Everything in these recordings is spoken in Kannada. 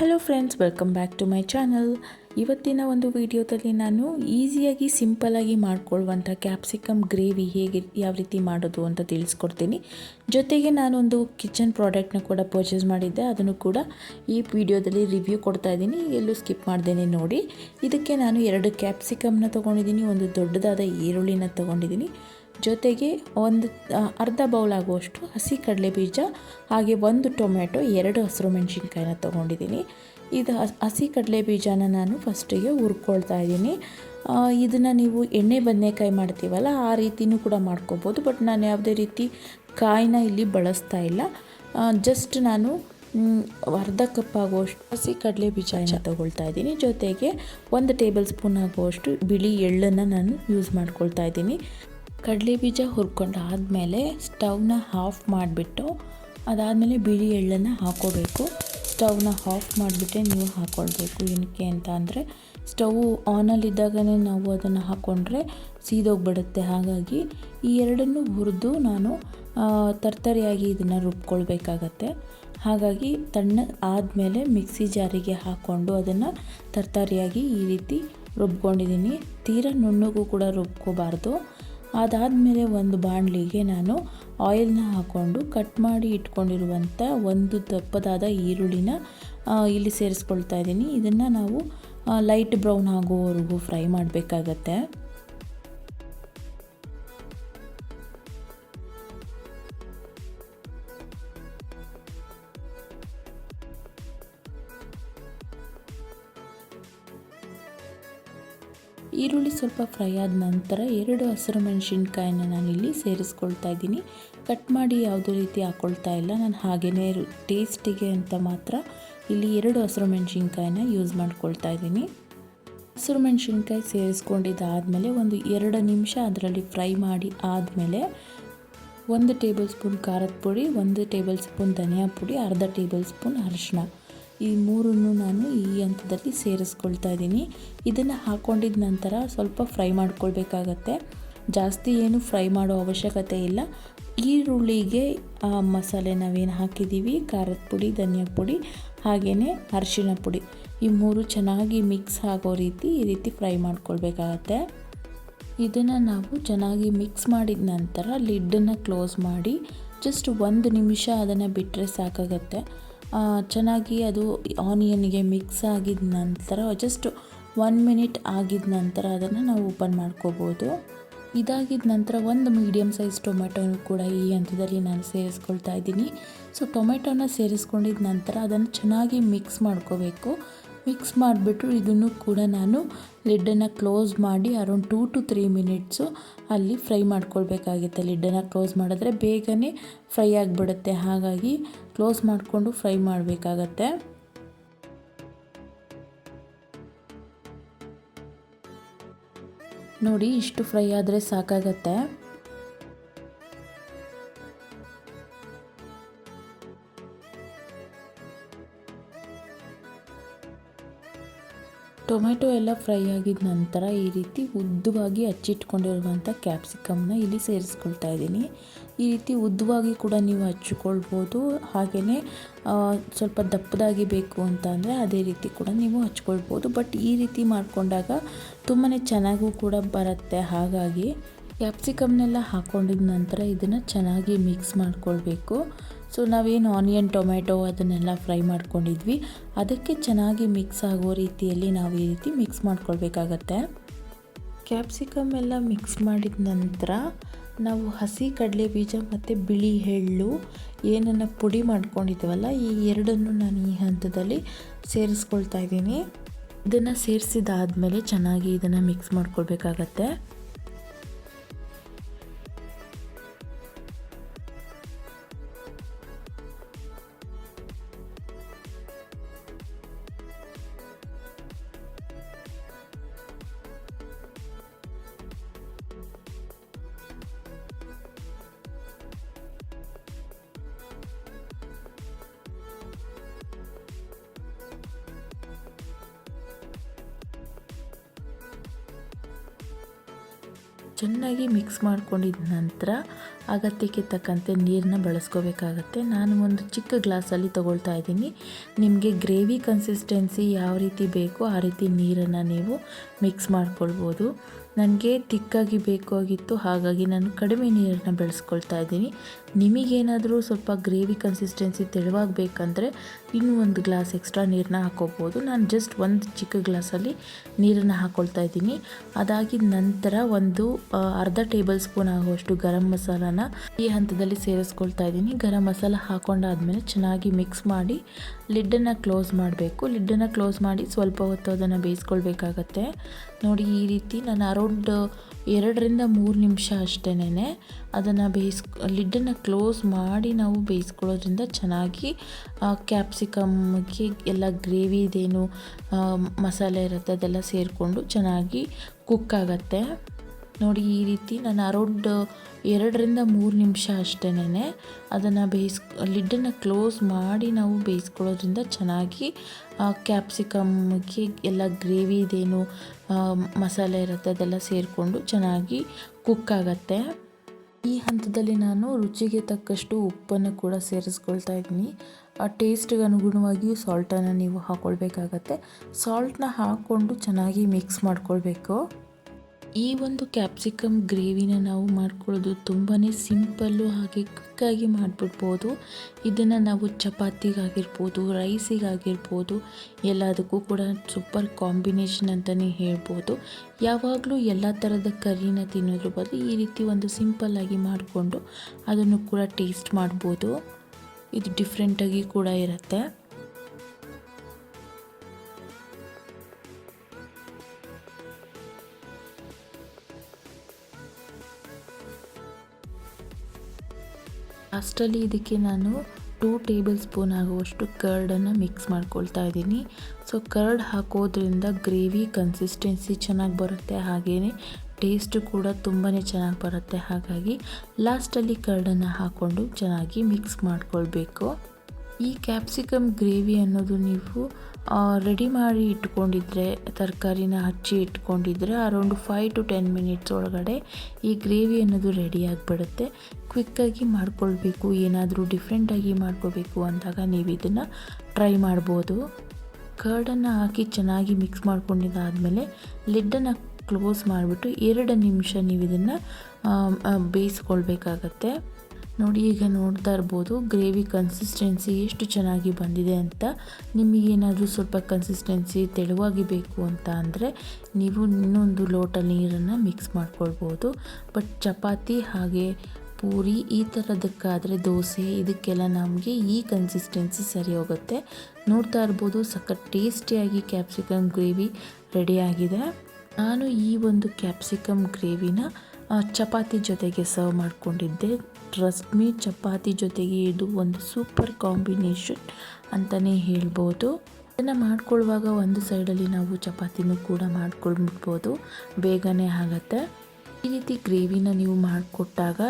Hello friends welcome back to my channel ಇವತ್ತಿನ ಒಂದು ವಿಡಿಯೋದಲ್ಲಿ ನಾನು ಈಸಿಯಾಗಿ ಸಿಂಪಲಾಗಿ ಮಾಡಿಕೊಳ್ಳುವಂಥ ಕ್ಯಾಪ್ಸಿಕಮ್ ಗ್ರೇವಿ ಹೇಗೆ ಯಾವ ರೀತಿ ಮಾಡೋದು ಅಂತ ತಿಳಿಸ್ಕೊಡ್ತೀನಿ. ಜೊತೆಗೆ ನಾನೊಂದು ಕಿಚನ್ ಪ್ರಾಡಕ್ಟ್ನ ಕೂಡ ಪರ್ಚೇಸ್ ಮಾಡಿದ್ದೆ. ಅದನ್ನು ಕೂಡ ಈ ವಿಡಿಯೋದಲ್ಲಿ ರಿವ್ಯೂ ಕೊಡ್ತಾ ಇದ್ದೀನಿ. ಎಲ್ಲೂ ಸ್ಕಿಪ್ ಮಾಡ್ದೇನೆ ನೋಡಿ. ಇದಕ್ಕೆ ನಾನು ಎರಡು ಕ್ಯಾಪ್ಸಿಕಮ್ನ ತೊಗೊಂಡಿದ್ದೀನಿ. ಒಂದು ದೊಡ್ಡದಾದ ಈರುಳ್ಳಿನ ತೊಗೊಂಡಿದ್ದೀನಿ. ಜೊತೆಗೆ ಒಂದು ಅರ್ಧ ಬೌಲ್ ಆಗುವಷ್ಟು ಹಸಿ ಕಡಲೆ ಬೀಜ ಹಾಗೆ ಒಂದು ಟೊಮೆಟೊ ಎರಡು ಹಸಿರು ಮೆಣಸಿನ್ಕಾಯಿನ ತೊಗೊಂಡಿದ್ದೀನಿ. ಇದು ಹಸಿ ಕಡಲೆ ಬೀಜನ ನಾನು ಫಸ್ಟಿಗೆ ಹುರ್ಕೊಳ್ತಾ ಇದ್ದೀನಿ. ಇದನ್ನು ನೀವು ಎಣ್ಣೆ ಬದನೆಕಾಯಿ ಮಾಡ್ತೀವಲ್ಲ, ಆ ರೀತಿನೂ ಕೂಡ ಮಾಡ್ಕೋಬೋದು. ಬಟ್ ನಾನು ಯಾವುದೇ ರೀತಿ ಕಾಯಿನ ಇಲ್ಲಿ ಬಳಸ್ತಾ ಇಲ್ಲ. ಜಸ್ಟ್ ನಾನು ಅರ್ಧ ಕಪ್ ಆಗುವಷ್ಟು ಹಸಿ ಕಡಲೆ ಬೀಜನ ತಗೊಳ್ತಾ ಇದ್ದೀನಿ. ಜೊತೆಗೆ ಒಂದು ಟೇಬಲ್ ಸ್ಪೂನ್ ಆಗುವಷ್ಟು ಬಿಳಿ ಎಳ್ಳನ್ನು ನಾನು ಯೂಸ್ ಮಾಡ್ಕೊಳ್ತಾ ಇದ್ದೀನಿ. ಕಡಲೆ ಬೀಜ ಹುರ್ಕೊಂಡು ಆದಮೇಲೆ ಸ್ಟವ್ನ ಆಫ್ ಮಾಡಿಬಿಟ್ಟು ಅದಾದಮೇಲೆ ಬಿಳಿ ಎಳ್ಳನ್ನು ಹಾಕೋಬೇಕು. ಸ್ಟವ್ನ ಆಫ್ ಮಾಡಿಬಿಟ್ಟೆ ನೀವು ಹಾಕ್ಕೊಳ್ಬೇಕು ಏನಕ್ಕೆ ಅಂತ ಅಂದರೆ ಸ್ಟವ್ ಆನಲ್ಲಿದ್ದಾಗಲೇ ನಾವು ಅದನ್ನು ಹಾಕ್ಕೊಂಡ್ರೆ ಸೀದೋಗ್ಬಿಡುತ್ತೆ. ಹಾಗಾಗಿ ಈ ಎರಡನ್ನು ಹುರಿದು ನಾನು ತರ್ತರಿಯಾಗಿ ಇದನ್ನು ರುಬ್ಕೊಳ್ಬೇಕಾಗತ್ತೆ. ಹಾಗಾಗಿ ತಣ್ಣ ಆದಮೇಲೆ ಮಿಕ್ಸಿ ಜಾರಿಗೆ ಹಾಕ್ಕೊಂಡು ಅದನ್ನು ತರ್ತರಿಯಾಗಿ ಈ ರೀತಿ ರುಬ್ಕೊಂಡಿದ್ದೀನಿ. ತೀರಾ ನುಣ್ಣಗೂ ಕೂಡ ರುಬ್ಕೋಬಾರ್ದು. ಅದಾದಮೇಲೆ ಒಂದು ಬಾಣಲಿಗೆ ನಾನು ಆಯಿಲ್ನ ಹಾಕ್ಕೊಂಡು ಕಟ್ ಮಾಡಿ ಇಟ್ಕೊಂಡಿರುವಂಥ ಒಂದು ದಪ್ಪದಾದ ಈರುಳ್ಳಿನ ಇಲ್ಲಿ ಸೇರಿಸ್ಕೊಳ್ತಾ ಇದ್ದೀನಿ. ಇದನ್ನು ನಾವು ಲೈಟ್ ಬ್ರೌನ್ ಆಗೋವರೆಗೂ ಫ್ರೈ ಮಾಡಬೇಕಾಗತ್ತೆ. ಈರುಳ್ಳಿ ಸ್ವಲ್ಪ ಫ್ರೈ ಆದ ನಂತರ ಎರಡು ಹಸಿರು ಮೆಣಸಿನ್ಕಾಯಿನ ನಾನಿಲ್ಲಿ ಸೇರಿಸ್ಕೊಳ್ತಾ ಇದ್ದೀನಿ. ಕಟ್ ಮಾಡಿ ಯಾವುದೇ ರೀತಿ ಹಾಕ್ಕೊಳ್ತಾ ಇಲ್ಲ. ನಾನು ಹಾಗೆಯೇ ಟೇಸ್ಟಿಗೆ ಅಂತ ಮಾತ್ರ ಇಲ್ಲಿ ಎರಡು ಹಸಿರು ಮೆಣಸಿನ್ಕಾಯಿನ ಯೂಸ್ ಮಾಡ್ಕೊಳ್ತಾ ಇದ್ದೀನಿ. ಹಸಿರು ಮೆಣಸಿನ್ಕಾಯಿ ಸೇರಿಸ್ಕೊಂಡಿದ್ದಾದಮೇಲೆ ಒಂದು ಎರಡು ನಿಮಿಷ ಅದರಲ್ಲಿ ಫ್ರೈ ಮಾಡಿ ಆದಮೇಲೆ ಒಂದು ಟೇಬಲ್ ಸ್ಪೂನ್ ಖಾರದ ಪುಡಿ, ಒಂದು ಟೇಬಲ್ ಸ್ಪೂನ್ ಧನಿಯಾ ಪುಡಿ, ಅರ್ಧ ಟೇಬಲ್ ಸ್ಪೂನ್ ಅರಿಶಿನ ಈ ಮೂರನ್ನು ನಾನು ಈ ಹಂತದಲ್ಲಿ ಸೇರಿಸ್ಕೊಳ್ತಾ ಇದ್ದೀನಿ. ಇದನ್ನು ಹಾಕ್ಕೊಂಡಿದ ನಂತರ ಸ್ವಲ್ಪ ಫ್ರೈ ಮಾಡ್ಕೊಳ್ಬೇಕಾಗತ್ತೆ. ಜಾಸ್ತಿ ಏನು ಫ್ರೈ ಮಾಡೋ ಅವಶ್ಯಕತೆ ಇಲ್ಲ. ಈರುಳ್ಳಿಗೆ ಮಸಾಲೆ ನಾವೇನು ಹಾಕಿದ್ದೀವಿ ಖಾರದ ಪುಡಿ, ಧನಿಯಾ ಪುಡಿ ಹಾಗೆಯೇ ಅರಿಶಿಣ ಪುಡಿ. ಈ ಮೂರು ಚೆನ್ನಾಗಿ ಮಿಕ್ಸ್ ಆಗೋ ರೀತಿ ಈ ರೀತಿ ಫ್ರೈ ಮಾಡ್ಕೊಳ್ಬೇಕಾಗತ್ತೆ. ಇದನ್ನು ನಾವು ಚೆನ್ನಾಗಿ ಮಿಕ್ಸ್ ಮಾಡಿದ ನಂತರ ಲಿಡ್ಡನ್ನು ಕ್ಲೋಸ್ ಮಾಡಿ ಜಸ್ಟ್ ಒಂದು ನಿಮಿಷ ಅದನ್ನು ಬಿಟ್ಟರೆ ಸಾಕಾಗತ್ತೆ. ಚೆನ್ನಾಗಿ ಅದು ಆನಿಯನ್ಗೆ ಮಿಕ್ಸ್ ಆಗಿದ ನಂತರ ಜಸ್ಟ್ ಒನ್ ಮಿನಿಟ್ ಆಗಿದ ನಂತರ ಅದನ್ನು ನಾವು ಓಪನ್ ಮಾಡ್ಕೋಬೋದು. ಇದಾಗಿದ ನಂತರ ಒಂದು ಮೀಡಿಯಮ್ ಸೈಜ್ ಟೊಮೆಟೊನು ಕೂಡ ಈ ಹಂತದಲ್ಲಿ ನಾನು ಸೇರಿಸ್ಕೊಳ್ತಾ ಇದ್ದೀನಿ. ಸೊ ಟೊಮೆಟೊನ ಸೇರಿಸ್ಕೊಂಡಿದ ನಂತರ ಅದನ್ನು ಚೆನ್ನಾಗಿ ಮಿಕ್ಸ್ ಮಾಡ್ಕೋಬೇಕು. ಮಿಕ್ಸ್ ಮಾಡಿಬಿಟ್ಟು ಇದನ್ನು ಕೂಡ ನಾನು ಲಿಡ್ಡನ್ನು ಕ್ಲೋಸ್ ಮಾಡಿ around two to three minutes ಅಲ್ಲಿ ಫ್ರೈ ಮಾಡ್ಕೊಳ್ಬೇಕಾಗುತ್ತೆ. ಲಿಡ್ಡನ್ನು ಕ್ಲೋಸ್ ಮಾಡಿದ್ರೆ ಬೇಗನೆ ಫ್ರೈ ಆಗಿಬಿಡುತ್ತೆ. ಹಾಗಾಗಿ ಕ್ಲೋಸ್ ಮಾಡಿಕೊಂಡು ಫ್ರೈ ಮಾಡಬೇಕಾಗತ್ತೆ. ನೋಡಿ, ಇಷ್ಟು ಫ್ರೈ ಆದರೆ ಸಾಕಾಗತ್ತೆ. ಟೊಮೆಟೊ ಎಲ್ಲ ಫ್ರೈ ಆಗಿದ ನಂತರ ಈ ರೀತಿ ಉದ್ದವಾಗಿ ಹಚ್ಚಿಟ್ಕೊಂಡಿರುವಂಥ ಕ್ಯಾಪ್ಸಿಕಮ್ನ ಇಲ್ಲಿ ಸೇರಿಸ್ಕೊಳ್ತಾ ಇದ್ದೀನಿ. ಈ ರೀತಿ ಉದ್ದವಾಗಿ ಕೂಡ ನೀವು ಹಚ್ಕೊಳ್ಬೋದು ಹಾಗೆಯೇ ಸ್ವಲ್ಪ ದಪ್ಪದಾಗಿ ಬೇಕು ಅಂತ ಅಂದರೆ ಅದೇ ರೀತಿ ಕೂಡ ನೀವು ಹಚ್ಕೊಳ್ಬೋದು. ಬಟ್ ಈ ರೀತಿ ಮಾಡಿಕೊಂಡಾಗ ತುಂಬಾ ಚೆನ್ನಾಗೂ ಕೂಡ ಬರುತ್ತೆ. ಹಾಗಾಗಿ ಕ್ಯಾಪ್ಸಿಕಮ್ನೆಲ್ಲ ಹಾಕ್ಕೊಂಡಿದ ನಂತರ ಇದನ್ನು ಚೆನ್ನಾಗಿ ಮಿಕ್ಸ್ ಮಾಡ್ಕೊಳ್ಬೇಕು. ಸೊ, ನಾವೇನು ಆನಿಯನ್ ಟೊಮೆಟೊ ಅದನ್ನೆಲ್ಲ ಫ್ರೈ ಮಾಡ್ಕೊಂಡಿದ್ವಿ. ಅದಕ್ಕೆ ಚೆನ್ನಾಗಿ ಮಿಕ್ಸ್ ಆಗೋ ರೀತಿಯಲ್ಲಿ ನಾವು ಈ ರೀತಿ ಮಿಕ್ಸ್ ಮಾಡ್ಕೊಳ್ಬೇಕಾಗತ್ತೆ. ಕ್ಯಾಪ್ಸಿಕಮ್ ಎಲ್ಲ ಮಿಕ್ಸ್ ಮಾಡಿದ ನಂತರ ನಾವು ಹಸಿ ಕಡಲೆ ಬೀಜ ಮತ್ತು ಬಿಳಿ ಎಳ್ಳು, ಏನನ್ನು ಪುಡಿ ಮಾಡ್ಕೊಂಡಿದ್ದೀವಲ್ಲ ಈ ಎರಡನ್ನು ನಾನು ಈ ಹಂತದಲ್ಲಿ ಸೇರಿಸ್ಕೊಳ್ತಾ ಇದ್ದೀನಿ. ಇದನ್ನು ಸೇರಿಸಿದಾದ್ಮೇಲೆ ಚೆನ್ನಾಗಿ ಇದನ್ನು ಮಿಕ್ಸ್ ಮಾಡ್ಕೊಳ್ಬೇಕಾಗತ್ತೆ. ಚೆನ್ನಾಗಿ ಮಿಕ್ಸ್ ಮಾಡ್ಕೊಂಡಿದ ನಂತರ ಅಗತ್ಯಕ್ಕೆ ತಕ್ಕಂತೆ ನೀರನ್ನ ಬಳಸ್ಕೋಬೇಕಾಗತ್ತೆ. ನಾನು ಒಂದು ಚಿಕ್ಕ ಗ್ಲಾಸಲ್ಲಿ ತಗೊಳ್ತಾ ಇದ್ದೀನಿ. ನಿಮಗೆ ಗ್ರೇವಿ ಕನ್ಸಿಸ್ಟೆನ್ಸಿ ಯಾವ ರೀತಿ ಬೇಕೋ ಆ ರೀತಿ ನೀರನ್ನು ನೀವು ಮಿಕ್ಸ್ ಮಾಡ್ಕೊಳ್ಬೋದು. ನನಗೆ ತಿಕ್ಕಾಗಿ ಬೇಕಾಗಿತ್ತು, ಹಾಗಾಗಿ ನಾನು ಕಡಿಮೆ ನೀರನ್ನು ಬೆಳೆಸ್ಕೊಳ್ತಾ ಇದ್ದೀನಿ. ನಿಮಗೇನಾದರೂ ಸ್ವಲ್ಪ ಗ್ರೇವಿ ಕನ್ಸಿಸ್ಟೆನ್ಸಿ ತೆಳುವಾಗಬೇಕಂದ್ರೆ ಇನ್ನೂ ಒಂದು ಗ್ಲಾಸ್ ಎಕ್ಸ್ಟ್ರಾ ನೀರನ್ನ ಹಾಕೋಬೋದು. ನಾನು ಜಸ್ಟ್ ಒಂದು ಚಿಕ್ಕ ಗ್ಲಾಸಲ್ಲಿ ನೀರನ್ನು ಹಾಕ್ಕೊಳ್ತಾ ಇದ್ದೀನಿ. ಅದಾಗಿದ ನಂತರ ಒಂದು ಅರ್ಧ ಟೇಬಲ್ ಸ್ಪೂನ್ ಆಗುವಷ್ಟು ಗರಂ ಮಸಾಲಾನ ಈ ಹಂತದಲ್ಲಿ ಸೇರಿಸ್ಕೊಳ್ತಾ ಇದ್ದೀನಿ. ಗರಂ ಮಸಾಲ ಹಾಕೊಂಡಾದ್ಮೇಲೆ ಚೆನ್ನಾಗಿ ಮಿಕ್ಸ್ ಮಾಡಿ ಲಿಡ್ಡನ್ನು ಕ್ಲೋಸ್ ಮಾಡಬೇಕು. ಲಿಡ್ಡನ್ನು ಕ್ಲೋಸ್ ಮಾಡಿ ಸ್ವಲ್ಪ ಹೊತ್ತು ಅದನ್ನು ಬೇಯಿಸ್ಕೊಳ್ಬೇಕಾಗತ್ತೆ. ನೋಡಿ, ಈ ರೀತಿ ನಾನು ಅರೌಂಡ್ ಎರಡರಿಂದ ಮೂರು ನಿಮಿಷ ಅಷ್ಟೇನೆ ಅದನ್ನು ಬೇಯಿಸ್, ಲಿಡ್ಡನ್ನು ಕ್ಲೋಸ್ ಮಾಡಿ ನಾವು ಬೇಯಿಸ್ಕೊಳ್ಳೋದ್ರಿಂದ ಚೆನ್ನಾಗಿ ಕ್ಯಾಪ್ಸಿಕಮ್ಗೆ ಎಲ್ಲ ಗ್ರೇವಿದೇನು ಮಸಾಲೆ ಇರುತ್ತೆ ಅದೆಲ್ಲ ಸೇರಿಕೊಂಡು ಚೆನ್ನಾಗಿ ಕುಕ್ ಆಗತ್ತೆ. ನೋಡಿ ಈ ರೀತಿ ನಾನು ಅರೌಂಡ್ ಎರಡರಿಂದ ಮೂರು ನಿಮಿಷ ಅಷ್ಟೇನೆ ಅದನ್ನು ಬೇಯಿಸ್ ಲಿಡ್ಡನ್ನು ಕ್ಲೋಸ್ ಮಾಡಿ ನಾವು ಬೇಯಿಸ್ಕೊಳ್ಳೋದ್ರಿಂದ ಚೆನ್ನಾಗಿ ಕ್ಯಾಪ್ಸಿಕಮ್ಗೆ ಎಲ್ಲ ಗ್ರೇವಿ ಇದೇನು ಮಸಾಲೆ ಇರುತ್ತೆ ಅದೆಲ್ಲ ಸೇರಿಕೊಂಡು ಚೆನ್ನಾಗಿ ಕುಕ್ ಆಗತ್ತೆ. ಈ ಹಂತದಲ್ಲಿ ನಾನು ರುಚಿಗೆ ತಕ್ಕಷ್ಟು ಉಪ್ಪನ್ನು ಕೂಡ ಸೇರಿಸ್ಕೊಳ್ತಾ ಇದ್ದೀನಿ. ಆ ಟೇಸ್ಟ್ಗೆ ಅನುಗುಣವಾಗಿ ಸಾಲ್ಟನ್ನು ನೀವು ಹಾಕ್ಕೊಳ್ಬೇಕಾಗತ್ತೆ ಸಾಲ್ಟನ್ನ ಹಾಕ್ಕೊಂಡು ಚೆನ್ನಾಗಿ ಮಿಕ್ಸ್ ಮಾಡ್ಕೊಳ್ಬೇಕು. ಈ ಒಂದು ಕ್ಯಾಪ್ಸಿಕಮ್ ಗ್ರೇವಿನ ನಾವು ಮಾಡ್ಕೊಳ್ಳೋದು ತುಂಬಾ ಸಿಂಪಲ್ಲು ಹಾಗೆ ಕ್ವಿಕ್ಕಾಗಿ ಮಾಡಿಬಿಡ್ಬೋದು. ಇದನ್ನು ನಾವು ಚಪಾತಿಗಾಗಿರ್ಬೋದು ರೈಸಿಗಾಗಿರ್ಬೋದು ಎಲ್ಲದಕ್ಕೂ ಕೂಡ ಸೂಪರ್ ಕಾಂಬಿನೇಷನ್ ಅಂತಲೇ ಹೇಳ್ಬೋದು. ಯಾವಾಗಲೂ ಎಲ್ಲ ಥರದ ಕರಿನ ತಿನ್ನೋದ್ರ ಬದಲು ಈ ರೀತಿ ಒಂದು ಸಿಂಪಲ್ಲಾಗಿ ಮಾಡಿಕೊಂಡು ಅದನ್ನು ಕೂಡ ಟೇಸ್ಟ್ ಮಾಡ್ಬೋದು. ಇದು ಡಿಫ್ರೆಂಟಾಗಿ ಕೂಡ ಇರುತ್ತೆ. ಲಾಸ್ಟಲ್ಲಿ ಇದಕ್ಕೆ ನಾನು ಟೂ ಟೇಬಲ್ ಸ್ಪೂನ್ ಆಗುವಷ್ಟು ಕರ್ಡನ್ನು ಮಿಕ್ಸ್ ಮಾಡ್ಕೊಳ್ತಾ ಇದ್ದೀನಿ. ಸೊ ಕರ್ಡ್ ಹಾಕೋದ್ರಿಂದ ಗ್ರೇವಿ ಕನ್ಸಿಸ್ಟೆನ್ಸಿ ಚೆನ್ನಾಗಿ ಬರುತ್ತೆ. ಹಾಗೆಯೇ ಟೇಸ್ಟು ಕೂಡ ತುಂಬಾ ಚೆನ್ನಾಗಿ ಬರುತ್ತೆ. ಹಾಗಾಗಿ ಲಾಸ್ಟಲ್ಲಿ ಕರ್ಡನ್ನು ಹಾಕ್ಕೊಂಡು ಚೆನ್ನಾಗಿ ಮಿಕ್ಸ್ ಮಾಡ್ಕೊಳ್ಬೇಕು. ಈ ಕ್ಯಾಪ್ಸಿಕಮ್ ಗ್ರೇವಿ ಅನ್ನೋದು ನೀವು ರೆಡಿ ಮಾಡಿ ಇಟ್ಕೊಂಡಿದ್ರೆ, ತರಕಾರಿನ ಹಚ್ಚಿ ಇಟ್ಕೊಂಡಿದ್ರೆ around five to ten minutes ಒಳಗಡೆ ಈ ಗ್ರೇವಿ ಅನ್ನೋದು ರೆಡಿ ಆಗಿಬಿಡುತ್ತೆ. ಕ್ವಿಕ್ಕಾಗಿ ಮಾಡ್ಕೊಳ್ಬೇಕು, ಏನಾದರೂ ಡಿಫ್ರೆಂಟಾಗಿ ಮಾಡ್ಕೋಬೇಕು ಅಂದಾಗ ನೀವು ಇದನ್ನು ಟ್ರೈ ಮಾಡ್ಬೋದು. ಕರ್ಡನ್ನು ಹಾಕಿ ಚೆನ್ನಾಗಿ ಮಿಕ್ಸ್ ಮಾಡ್ಕೊಂಡಿದ್ದಾದಮೇಲೆ ಲಿಡ್ಡನ್ನು ಕ್ಲೋಸ್ ಮಾಡಿಬಿಟ್ಟು ಎರಡು ನಿಮಿಷ ನೀವು ಇದನ್ನು ಬೇಯಿಸ್ಕೊಳ್ಬೇಕಾಗತ್ತೆ. ನೋಡಿ, ಈಗ ನೋಡ್ತಾ ಇರ್ಬೋದು, ಗ್ರೇವಿ ಕನ್ಸಿಸ್ಟೆನ್ಸಿ ಎಷ್ಟು ಚೆನ್ನಾಗಿ ಬಂದಿದೆ ಅಂತ. ನಿಮಗೇನಾದರೂ ಸ್ವಲ್ಪ ಕನ್ಸಿಸ್ಟೆನ್ಸಿ ತೆಳುವಾಗಿ ಬೇಕು ಅಂತ ಅಂದರೆ, ನೀವು ಇನ್ನೊಂದು ಲೋಟ ನೀರನ್ನು ಮಿಕ್ಸ್ ಮಾಡ್ಕೊಳ್ಬೋದು. ಬಟ್ ಚಪಾತಿ ಹಾಗೆ ಪೂರಿ ಈ ಥರದಕ್ಕಾದರೆ ದೋಸೆ, ಇದಕ್ಕೆಲ್ಲ ನಮಗೆ ಈ ಕನ್ಸಿಸ್ಟೆನ್ಸಿ ಸರಿ ಹೋಗುತ್ತೆ. ನೋಡ್ತಾ ಇರ್ಬೋದು, ಸಖತ್ ಟೇಸ್ಟಿಯಾಗಿ ಕ್ಯಾಪ್ಸಿಕಮ್ ಗ್ರೇವಿ ರೆಡಿಯಾಗಿದೆ ನಾನು ಈ ಒಂದು ಕ್ಯಾಪ್ಸಿಕಮ್ ಗ್ರೇವಿನ ಚಪಾತಿ ಜೊತೆಗೆ ಸರ್ವ್ ಮಾಡಿಕೊಂಡಿದ್ದೆ. ಟ್ರಸ್ಟ್ ಮೀ ಚಪಾತಿ ಜೊತೆಗೆ ಇದು ಒಂದು ಸೂಪರ್ ಕಾಂಬಿನೇಷನ್ ಅಂತಲೇ ಹೇಳ್ಬೋದು. ಇದನ್ನು ಮಾಡ್ಕೊಳ್ಳುವಾಗ ಒಂದು ಸೈಡಲ್ಲಿ ನಾವು ಚಪಾತಿನೂ ಕೂಡ ಮಾಡ್ಕೊಂಡ್ಬಿಡ್ಬೋದು. ಬೇಗನೆ ಆಗುತ್ತೆ. ಈ ರೀತಿ ಗ್ರೇವಿನ ನೀವು ಮಾಡಿಕೊಟ್ಟಾಗ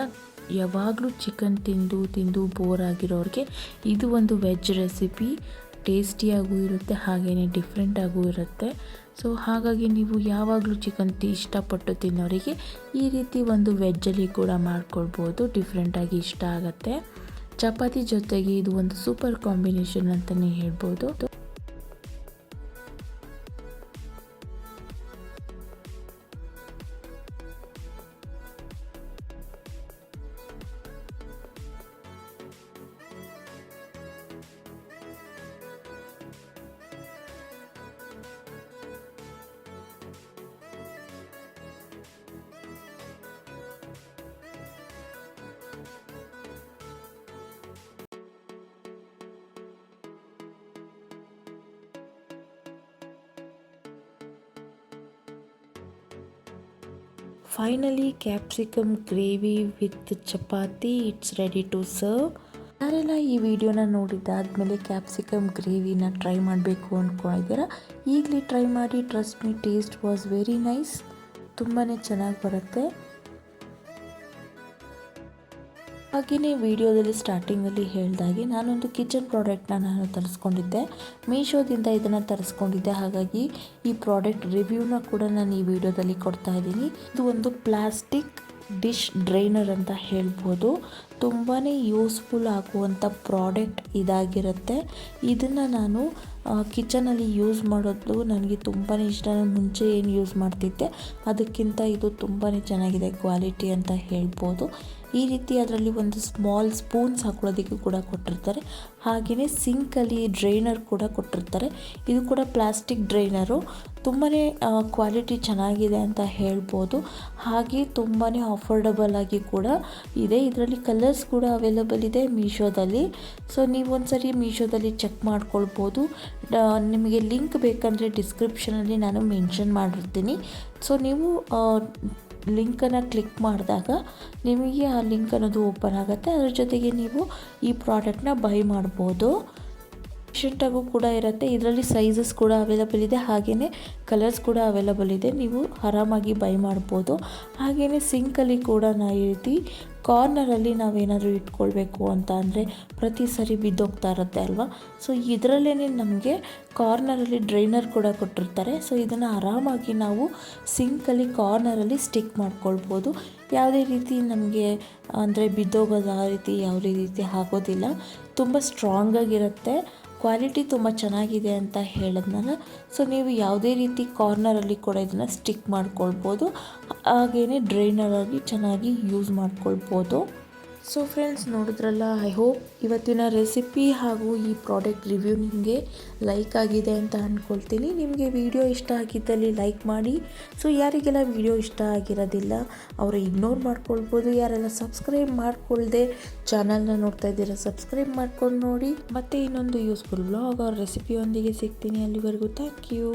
ಯಾವಾಗಲೂ ಚಿಕನ್ ತಿಂದು ತಿಂದು ಬೋರ್ ಆಗಿರೋರಿಗೆ ಇದು ಒಂದು ವೆಜ್ ರೆಸಿಪಿ ಟೇಸ್ಟಿಯಾಗೂ ಇರುತ್ತೆ ಹಾಗೆಯೇ ಡಿಫ್ರೆಂಟಾಗೂ ಇರುತ್ತೆ. ಸೊ ಹಾಗಾಗಿ ನೀವು ಯಾವಾಗಲೂ ಚಿಕನ್ ಇಷ್ಟಪಟ್ಟು ತಿನ್ನೋರಿಗೆ ಈ ರೀತಿ ಒಂದು ವೆಜ್ಜಲ್ಲಿ ಕೂಡ ಮಾಡ್ಕೊಳ್ಬೋದು ಡಿಫ್ರೆಂಟಾಗಿ ಇಷ್ಟ ಆಗುತ್ತೆ. ಚಪಾತಿ ಜೊತೆಗೆ ಇದು ಒಂದು ಸೂಪರ್ ಕಾಂಬಿನೇಷನ್ ಅಂತಲೇ ಹೇಳ್ಬೋದು. Finally capsicum gravy with chapati it's ready to serve ಯಾರೆಲ್ಲ ಈ ವಿಡಿಯೋನ ನೋಡಿದ್ದಾದಮೇಲೆ ಕ್ಯಾಪ್ಸಿಕಮ್ ಗ್ರೇವಿನ ಟ್ರೈ ಮಾಡಬೇಕು ಅಂದ್ಕೊಂಡಿದ್ದೀರಾ ಈಗಲೇ ಟ್ರೈ ಮಾಡಿ trust me taste was very nice ತುಂಬಾ ಚೆನ್ನಾಗಿ ಬರುತ್ತೆ. ಹಾಗೆಯೇ ವಿಡಿಯೋದಲ್ಲಿ ಸ್ಟಾರ್ಟಿಂಗಲ್ಲಿ ಹೇಳಿದಾಗೆ ನಾನೊಂದು ಕಿಚನ್ ಪ್ರಾಡಕ್ಟ್ನ ನಾನು ತರಿಸ್ಕೊಂಡಿದ್ದೆ. ಮೀಶೋದಿಂದ ಇದನ್ನು ತರಿಸ್ಕೊಂಡಿದ್ದೆ. ಹಾಗಾಗಿ ಈ ಪ್ರಾಡಕ್ಟ್ ರಿವ್ಯೂನ ಕೂಡ ನಾನು ಈ ವಿಡಿಯೋದಲ್ಲಿ ಕೊಡ್ತಾ ಇದ್ದೀನಿ. ಇದು ಒಂದು ಪ್ಲಾಸ್ಟಿಕ್ ಡಿಶ್ ಡ್ರೈನರ್ ಅಂತ ಹೇಳ್ಬೋದು. ತುಂಬಾ ಯೂಸ್ಫುಲ್ ಆಗುವಂಥ ಪ್ರಾಡಕ್ಟ್ ಇದಾಗಿರುತ್ತೆ. ಇದನ್ನು ನಾನು ಕಿಚನಲ್ಲಿ ಯೂಸ್ ಮಾಡೋದು ನನಗೆ ತುಂಬಾ ಇಷ್ಟ. ನಾನು ಮುಂಚೆ ಏನು ಯೂಸ್ ಮಾಡ್ತಿದ್ದೆ, ಅದಕ್ಕಿಂತ ಇದು ತುಂಬಾ ಚೆನ್ನಾಗಿದೆ ಕ್ವಾಲಿಟಿ ಅಂತ ಹೇಳ್ಬೋದು. ಈ ರೀತಿ ಅದರಲ್ಲಿ ಒಂದು ಸ್ಮಾಲ್ ಸ್ಪೂನ್ಸ್ ಹಾಕೊಳ್ಳೋದಕ್ಕೆ ಕೂಡ ಕೊಟ್ಟಿರ್ತಾರೆ. ಹಾಗೆಯೇ ಸಿಂಕಲ್ಲಿ ಡ್ರೈನರ್ ಕೂಡ ಕೊಟ್ಟಿರ್ತಾರೆ. ಇದು ಕೂಡ ಪ್ಲಾಸ್ಟಿಕ್ ಡ್ರೈನರು ತುಂಬಾ ಕ್ವಾಲಿಟಿ ಚೆನ್ನಾಗಿದೆ ಅಂತ ಹೇಳ್ಬೋದು. ಹಾಗೆ ತುಂಬಾ ಅಫೋರ್ಡಬಲ್ ಆಗಿ ಕೂಡ ಇದೆ. ಇದರಲ್ಲಿ ಕಲರ್ಸ್ ಕೂಡ ಅವೈಲಬಲ್ ಇದೆ ಮೀಶೋದಲ್ಲಿ. ಸೊ ನೀವು ಒಂದ್ಸರಿ ಮೀಶೋದಲ್ಲಿ ಚೆಕ್ ಮಾಡ್ಕೊಳ್ಬೋದು. ನಿಮಗೆ ಲಿಂಕ್ ಬೇಕಂದರೆ ಡಿಸ್ಕ್ರಿಪ್ಷನಲ್ಲಿ ನಾನು ಮೆನ್ಷನ್ ಮಾಡಿರ್ತೀನಿ. ಸೊ ನೀವು ಲಿಂಕನ್ನು ಕ್ಲಿಕ್ ಮಾಡಿದಾಗ ನಿಮಗೆ ಆ ಲಿಂಕ್ ಅನ್ನೋದು ಓಪನ್ ಆಗುತ್ತೆ. ಅದ್ರ ಜೊತೆಗೆ ನೀವು ಈ ಪ್ರಾಡಕ್ಟ್ನ ಬೈ ಮಾಡ್ಬೋದು. ಆಗೂ ಕೂಡ ಇರುತ್ತೆ. ಇದರಲ್ಲಿ ಸೈಜಸ್ ಕೂಡ ಅವೈಲಬಲ್ ಇದೆ. ಹಾಗೆಯೇ ಕಲರ್ಸ್ ಕೂಡ ಅವೈಲಬಲ್ ಇದೆ. ನೀವು ಆರಾಮಾಗಿ ಬೈ ಮಾಡ್ಬೋದು. ಹಾಗೆಯೇ ಸಿಂಕಲ್ಲಿ ಕೂಡ ನಾ ಈ ರೀತಿ ಕಾರ್ನರಲ್ಲಿ ನಾವೇನಾದರೂ ಇಟ್ಕೊಳ್ಬೇಕು ಅಂತ ಅಂದರೆ ಪ್ರತಿ ಸರಿ ಬಿದ್ದೋಗ್ತಾ ಇರುತ್ತೆ ಅಲ್ವಾ? ಸೊ ಇದರಲ್ಲೇ ನಮಗೆ ಕಾರ್ನರಲ್ಲಿ ಡ್ರೈನರ್ ಕೂಡ ಕೊಟ್ಟಿರ್ತಾರೆ. ಸೊ ಇದನ್ನು ಆರಾಮಾಗಿ ನಾವು ಸಿಂಕಲ್ಲಿ ಕಾರ್ನರಲ್ಲಿ ಸ್ಟಿಕ್ ಮಾಡ್ಕೊಳ್ಬೋದು. ಯಾವುದೇ ರೀತಿ ನಮಗೆ ಅಂದರೆ ಬಿದ್ದೋಗೋದು ಆ ರೀತಿ ಯಾವುದೇ ರೀತಿ ಆಗೋದಿಲ್ಲ. ತುಂಬ ಸ್ಟ್ರಾಂಗಾಗಿರುತ್ತೆ ಕ್ವಾಲಿಟಿ ತುಂಬ ಚೆನ್ನಾಗಿದೆ ಅಂತ ಹೇಳಿದ್ನಲ್ಲ ಸೊ ನೀವು ಯಾವುದೇ ರೀತಿ ಕಾರ್ನರಲ್ಲಿ ಕೂಡ ಇದನ್ನು ಸ್ಟಿಕ್ ಮಾಡ್ಕೊಳ್ಬೋದು ಹಾಗೆಯೇ ಡ್ರೈನರಾಗಿ ಚೆನ್ನಾಗಿ ಯೂಸ್ ಮಾಡ್ಕೊಳ್ಬೋದು. ಸೊ ಫ್ರೆಂಡ್ಸ್ ನೋಡಿದ್ರಲ್ಲ ಐ ಹೋಪ್ ಇವತ್ತಿನ ರೆಸಿಪಿ ಹಾಗೂ ಈ ಪ್ರಾಡಕ್ಟ್ ರಿವ್ಯೂ ನಿಮಗೆ ಲೈಕ್ ಆಗಿದೆ ಅಂತ ಅಂದ್ಕೊಳ್ತೀನಿ ನಿಮಗೆ ವಿಡಿಯೋ ಇಷ್ಟ ಆಗಿದ್ದಲ್ಲಿ ಲೈಕ್ ಮಾಡಿ. ಸೊ ಯಾರಿಗೆಲ್ಲ ವಿಡಿಯೋ ಇಷ್ಟ ಆಗಿರೋದಿಲ್ಲ, ಅವರು ಇಗ್ನೋರ್ ಮಾಡ್ಕೊಳ್ಬೋದು. ಯಾರೆಲ್ಲ ಸಬ್ಸ್ಕ್ರೈಬ್ ಮಾಡ್ಕೊಳ್ಳದೆ ಚಾನಲ್ನ ನೋಡ್ತಾ ಇದ್ದೀರಾ ಸಬ್ಸ್ಕ್ರೈಬ್ ಮಾಡ್ಕೊಂಡು ನೋಡಿ. ಮತ್ತೆ ಇನ್ನೊಂದು ಯೂಸ್ಫುಲ್ ಬ್ಲಾಗ್ ಅವ್ರ ರೆಸಿಪಿಯೊಂದಿಗೆ ಸಿಗ್ತೀನಿ ಅಲ್ಲಿವರೆಗೂ. Thank you